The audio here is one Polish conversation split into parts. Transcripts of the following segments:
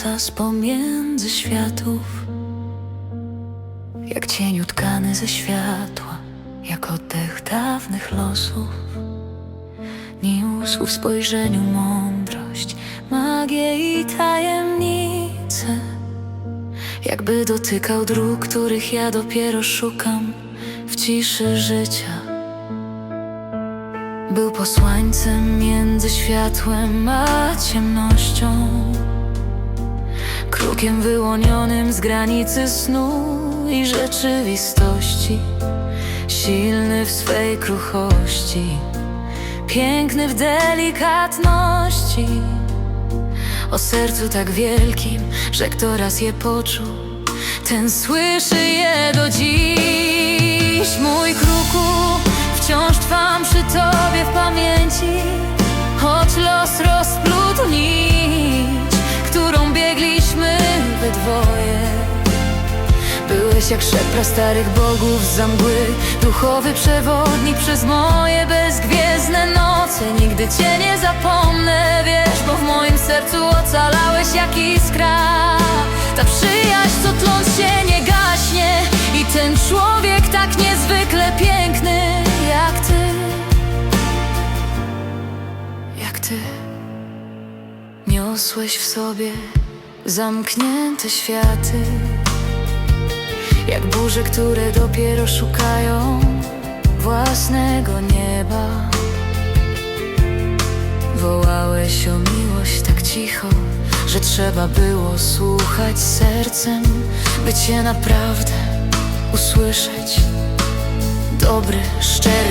wędrowca z pomiędzy światów Jak cień utkany ze światła Jak oddech dawnych losów. Niósł w spojrzeniu mądrość Magię i tajemnicę Jakby dotykał dróg, których ja dopiero szukam. W ciszy życia był posłańcem między światłem a ciemnością Krukiem wyłonionym z granicy snu i rzeczywistości. Silny w swej kruchości Piękny w delikatności. O sercu tak wielkim, że kto raz je poczuł Ten słyszy je do dziś. Mój kruku, wciąż trwam przy tobie w pamięci Byłeś jak szepra starych bogów z mgły. Duchowy przewodnik przez moje bezgwiezdne noce. Nigdy cię nie zapomnę, wiesz Bo w moim sercu ocalałeś jak iskra. Ta przyjaźń, co tląc się nie gaśnie. I ten człowiek tak niezwykle piękny Jak ty. Jak ty. Niosłeś w sobie zamknięte światy jak burze, które dopiero szukają własnego nieba. Wołałeś o miłość tak cicho, że trzeba było słuchać sercem, by cię naprawdę usłyszeć. Dobry, szczery,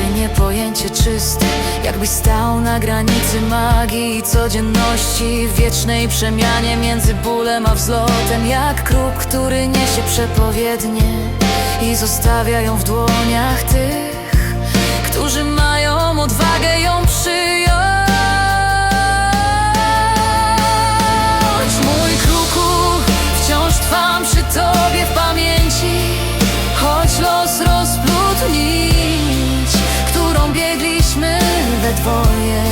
czysty Jakbyś stał na granicy magii i codzienności W wiecznej przemianie między bólem a wzlotem Jak kruk, który niesie przepowiednie I zostawia ją w dłoniach tych we dwoje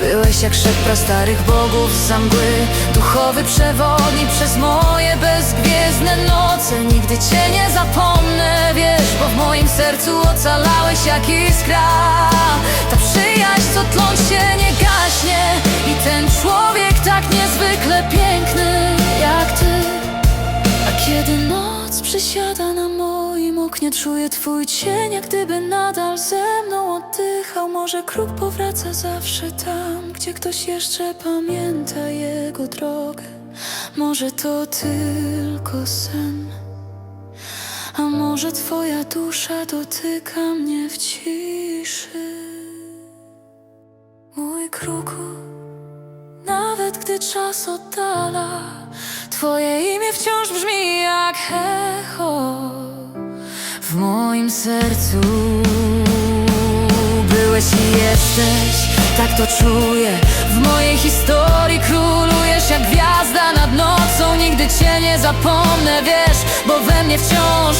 Byłeś jak szepra starych bogów z mgły. Duchowy przewodnik przez moje bezgwiezdne noce. Nigdy cię nie zapomnę, wiesz Bo w moim sercu ocalałeś jak iskra. Ta przyjaźń, co tląc się nie gaśnie. I ten człowiek tak niezwykle piękny jak ty. A kiedy noc przysiada na moim oknie Czuję twój cień, jak gdyby nadal ze mną oddychał Może kruk powraca zawsze tam, gdzie ktoś jeszcze pamięta jego drogę. Może to tylko sen A może twoja dusza dotyka mnie w ciszy. Mój kruku nawet gdy czas oddala Twoje imię wciąż brzmi jak echo W moim sercu Byłeś i jesteś, tak to czuję. W mojej historii królujesz jak gwiazda nad nocą. Nigdy cię nie zapomnę, wiesz Bo we mnie wciąż